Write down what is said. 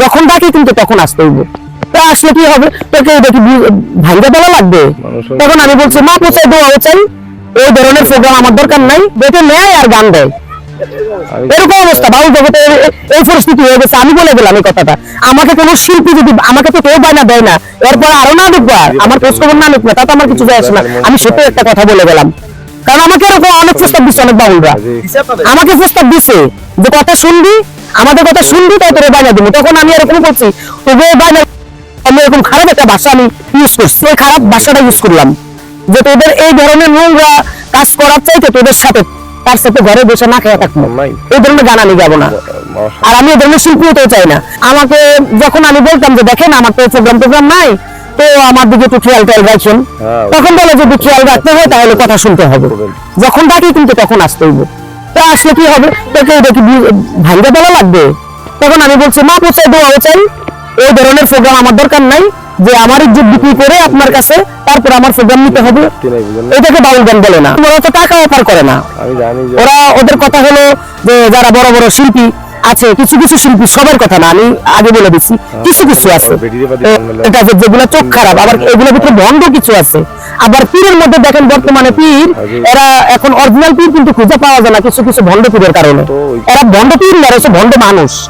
যখন ডাকি কিন্তু তখন আসতে হইবে। তো আসলে কি হবে? তোকে দেখি ভাঙ্গা দেওয়া লাগবে? তখন আমি বলছি মা পোচাই দোয়া চাই এই ধরনের প্রোগ্রাম আমার দরকার নাই। দেখে নেয় আর গান দেয়। আমি এরকম অবস্থা। বাউল জগতে এই পরিস্থিতি হয়ে গেছে। আমি বলে দিলাম এই কথাটা। আমাকে কোনো শিল্পী যদি আমাকে তো কেউ বায়না দেয় না। এরপর আরও না ঢুকবা আমার খোঁজ খবর না ঢুকবে তাতে আমার কিছু যায় আসে না। আমি সত্যি একটা কথা বলে গেলাম। কারণ আমাকে এরকম অনেক প্রস্তাব দিচ্ছে অনেক বাউলরা। আমাকে প্রস্তাব দিছে যে কথা শুনবি আমাদের কথা শুনবি তাই তোর বায়না দিব। তখন আমি এরকম করছি তবু আমি এরকম খারাপ একটা ভাষা আমি ইউজ করছি। খারাপ ভাষাটা ইউজ করলাম। যে তোদের এই ধরনের নোংরা কাজ করার চাইতে তোদের সাথে তার সাথে ঘরে বসে না খেয়ে থাকব। এই ধরনের গান আমি গাবো না। আর আমি এই ধরনের শিল্পী চাই না। আমাকে যখন আমি বলতাম যে দেখেন আমার তো প্রোগ্রাম টোগ্রাম নাই তো আমার দিকে একটু খেয়াল টেয়াল রাখছেন হ্যাঁ। তখন বলে যদি খেয়াল রাখতে হয় তাহলে কথা শুনতে হবে। যখন ডাকি কিন্তু তখন আসতে হইবে। তো আসলে কি হবে? তোকে ভাঙ্গা দেওয়া লাগবে। তখন আমি বলছি মা চাই। এই ধরনের প্রোগ্রাম আমার দরকার নাই যে আমার ইজ্জত বিক্রি করে আপনার কাছে তারপর আমার প্রোগ্রাম নিতে হবে। কি? এটাকে বাউল গান বলে না। ওরা তো টাকা অফার করে না। ওরা ওদের কথা হলো যে যারা বড় বড় শিল্পী আছে কিছু কিছু শিল্পী সবার কথা না আমি আগে বলে দিচ্ছি। কিছু কিছু আছে। এটা যেগুলো চোখ খারাপ আবার এগুলোর ভিতরে বন্ধ কিছু আছে। আবার পীরের মধ্যে দেখেন বর্তমানে পীর এরা এখন অরিজিনাল পীর কিন্তু খুঁজে পাওয়া যায় না কিছু কিছু ভণ্ড পীরের কারণে। এরা ভণ্ড পীর না এরা ভণ্ড মানুষ।